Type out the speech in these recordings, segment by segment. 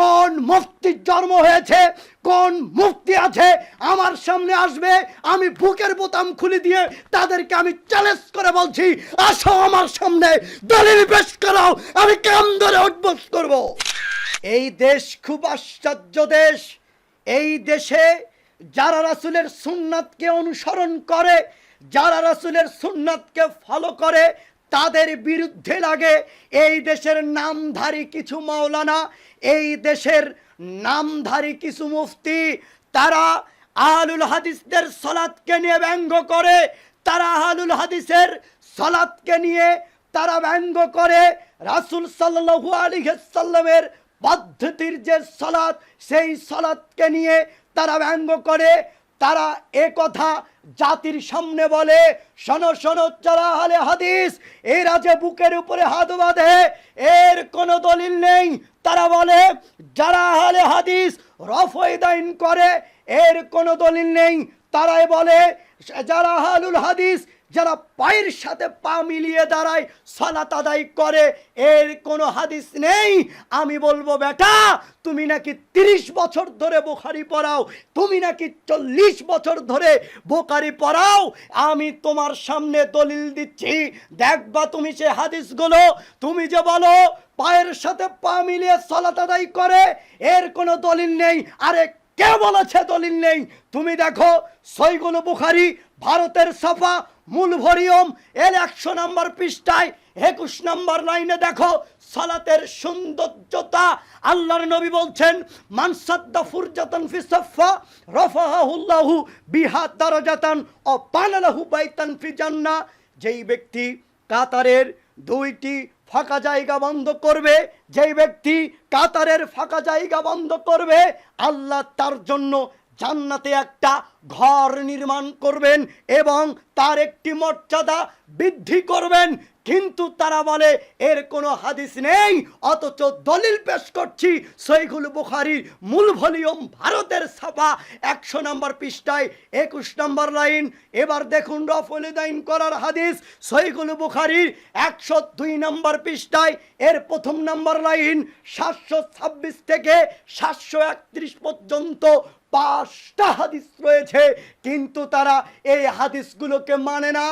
কোন মুক্তির জন্ম হয়েছে, কোন মুক্তি আছে, আমার সামনে আসবে, আমি বুকের বোতাম খুলে দিয়ে তাদেরকে আমি চ্যালেঞ্জ করে বলছি, আসো আমার সামনে, দলিল পেশ করাও, আমি কাম ধরে উদ্বোস করব। এই দেশ খুব আশ্চর্য দেশ। এই দেশে যারা রাসূলের সুন্নাতকে অনুসরণ করে, যারা রাসূলের সুন্নাতকে ফলো করে তাদের বিরুদ্ধে লাগে। এই দেশের নামধারী কিছু মাওলানা, এই দেশের নামধারী কিছু মুফতি, তারা আহলুল হাদিসদের সলাৎকে নিয়ে ব্যঙ্গ করে, তারা আহলুল হাদিসের সলাৎকে নিয়ে তারা ব্যঙ্গ করে। রাসূল সাল্লাল্লাহু আলাইহি সাল্লামের পদ্ধতির যে সলাৎ সেই সলাৎকে নিয়ে তারা ব্যঙ্গ করে। তারা এ কথা জাতির সামনে বলে, শোনো শোনো যারা হালে হাদিস। এরা যে বুকের উপরে হাত বাঁধে, এর কোনো দলিল নেই। তারা বলে, যারা হালে হাদিস রফয়দাইন করে, এর কোনো দলিল নেই। তারাই বলে, যারা হালুল হাদিস যারা পায়ের সাথে পা মিলিয়ে দাঁড়ায়, সালাত আদায় করে, এর কোনো হাদিস নেই। আমি বলব, বেটা, তুমি নাকি তিরিশ বছর ধরে বোখারি পড়াও, তুমি নাকি চল্লিশ বছর ধরে বোখারি পড়াও, আমি তোমার সামনে দলিল দিচ্ছি। দেখবা তুমি সে হাদিসগুলো, তুমি যে বলো, পায়ের সাথে পা মিলিয়ে সালাত আদায় করে, এর কোনো দলিল নেই। আরে কে বলেছে দলিল নেই? তুমি দেখো সৈগুল বুখারি ভারতের সফা মূল ভরিয়ম এর একশো নম্বর পৃষ্ঠায়, একুশ নম্বর লাইনে দেখো, সালাতের সৌন্দর্যতা। আল্লাহর নবী বলছেন মানসাদ্দা ফুরজাতান ফি সাফা রফাহুল্লাহু বিহা দারাজাতান ও বানালাহু বাইতান ফি জান্নাহ। যেই ব্যক্তি কাতারের দুইটি ফাঁকা জায়গা বন্ধ করবে, যেই ব্যক্তি কাতারের ফাঁকা জায়গা বন্ধ করবে, আল্লাহ তার জন্য জান্নাতে একটা ঘর নির্মাণ করবেন এবং তার একটি মর্যাদা বৃদ্ধি করবেন। কিন্তু তারা বলে, এর কোনো হাদিস নেই, অথচ দলিল পেশ করছি সৈগুল বুখারির মূল ভলিউম ভারতের ছাপা একশো নম্বর পৃষ্ঠায় একুশ নম্বর লাইন। এবার দেখুন রফলিদাইন করার হাদিস সৈগুল বুখারির একশো দুই নম্বর পৃষ্ঠায়, এর প্রথম নম্বর লাইন সাতশো ছাব্বিশ থেকে সাতশো একত্রিশ পর্যন্ত পাঁচটা হাদিস রয়েছে, কিন্তু তারা এই হাদিসগুলোকে মানে না।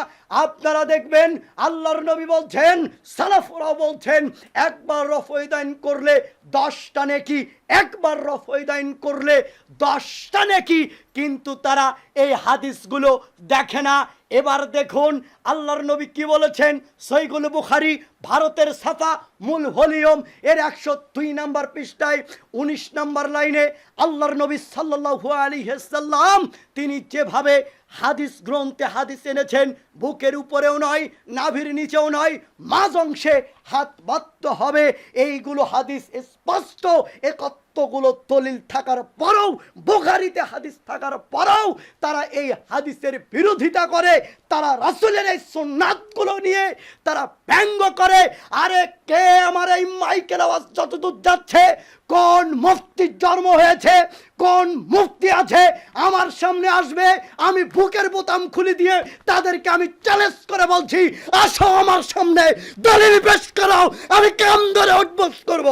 আপনারা দেখবেন, আল্লাহর নবী বলছেন সালাফরা বলছেন, একবার রফয়দাইন করলে দশটা নেকি, একবার রফয়দাইন করলে দশটা নেকি, কিন্তু তারা এই হাদিসগুলো দেখে না। এবার দেখুন আল্লাহর নবী কি বলেছেন? সৈগুল বুখারি, ভারতের সাফা মূল ভলিউম। এর একশো দুই নাম্বার পৃষ্ঠায় উনিশ নাম্বার লাইনে আল্লাহর নবী সাল্লাহ আলী হেসাল্লাম তিনি যেভাবে হাদিস গ্রন্থে হাদিস এনেছেন, বুকের উপরেও নয়, নাভির নিচেও নয়, মাঝ অংশে হাত বাত্ত হবে। এইগুলো হাদিস স্পষ্ট, একত্বগুলো দলিল থাকার পরেও, বোখারিতে হাদিস থাকার পরেও তারা এই হাদিসের বিরোধিতা করে। তারা রাসুলের এই সুন্নাতগুলো নিয়ে তারা ব্যঙ্গ করে, আরে কে আমার এই মাইকের আওয়াজ যতদূর যাচ্ছে? কোন মুক্তির জন্ম হয়েছে? কোন মুক্তি আছে? আমার সামনে আসবে, আমি বুকের বোতাম খুলে দিয়ে তাদেরকে আমি চ্যালেঞ্জ করে বলছি, আসো আমার সামনে, দলিল পেশ করাও, আমি কাম ধরে উদ্বোস করব।